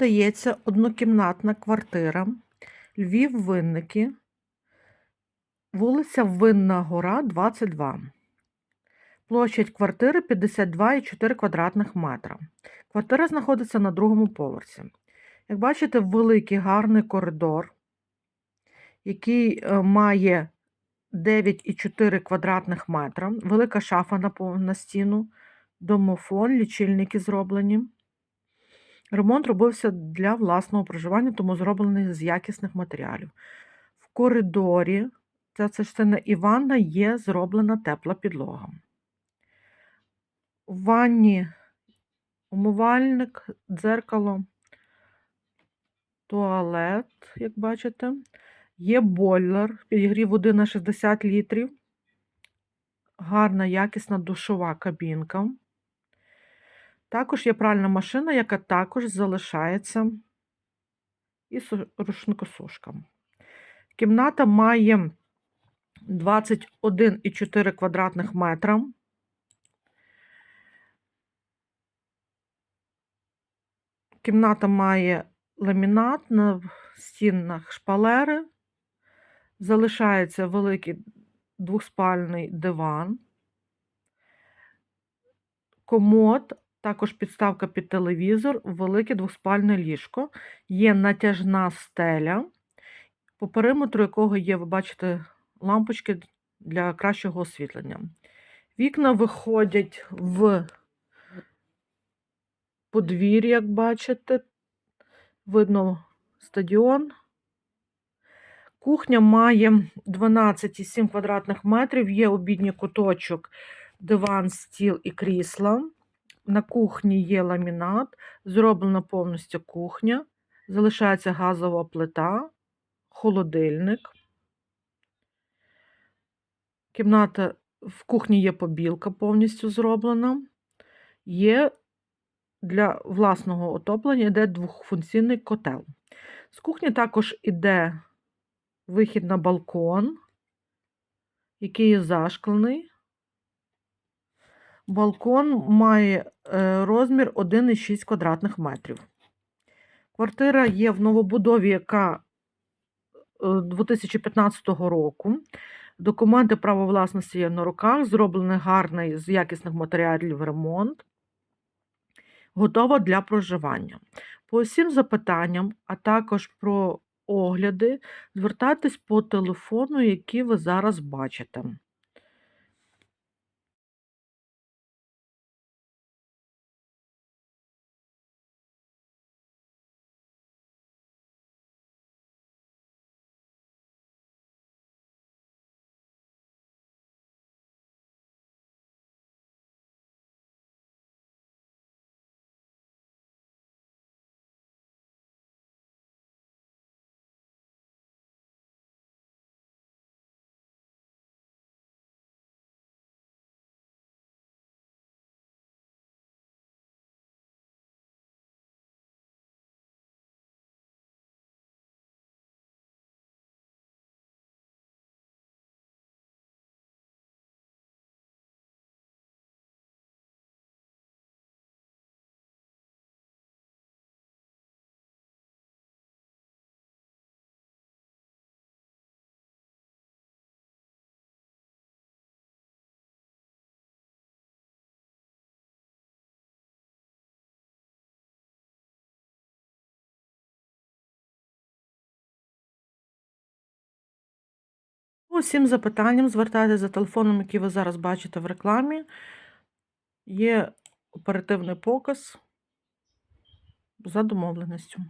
Продається однокімнатна квартира, Львів, Винники, вулиця Винна Гора, 22. Площадь квартири 52,4 квадратних метра. Квартира знаходиться на другому поверсі. Як бачите, великий гарний коридор, який е, має 9,4 квадратних метра, велика шафа на стіну, домофон, лічильники зроблені. Ремонт робився для власного проживання, тому зроблений з якісних матеріалів. В коридорі, ця частина і ванна, є зроблена тепла підлога. В ванні умивальник, дзеркало, туалет, як бачите. Є бойлер, підігрів води на 60 літрів. Гарна, якісна душова кабінка. Також є пральна машина, яка також залишається і су- рушникосушка. Кімната має 21,4 квадратних метра. Кімната має ламінат на стінах шпалери. Залишається великий двохспальний диван. Комод, також підставка під телевізор, велике двоспальне ліжко, є натяжна стеля, по периметру якого є, ви бачите, лампочки для кращого освітлення. Вікна виходять в подвір'я, як бачите, видно стадіон. Кухня має 12,7 квадратних метрів, є обідній куточок, диван, стіл і крісла. На кухні є ламінат, зроблена повністю кухня, залишається газова плита, холодильник. Кімната в кухні є побілка повністю зроблена. Є для власного отоплення йде двохфункційний котел. З кухні також іде вихід на балкон, який є зашклений. Балкон має е, розмір 1,6 квадратних метрів. Квартира є в новобудові, яка е, 2015 року. Документи права власності є на руках, зроблений гарний з якісних матеріалів ремонт. Готова для проживання. По усім запитанням, а також про огляди, звертайтесь по телефону, який ви зараз бачите. По усім запитанням звертайтеся за телефоном, який ви зараз бачите в рекламі. Є оперативний показ за домовленістю.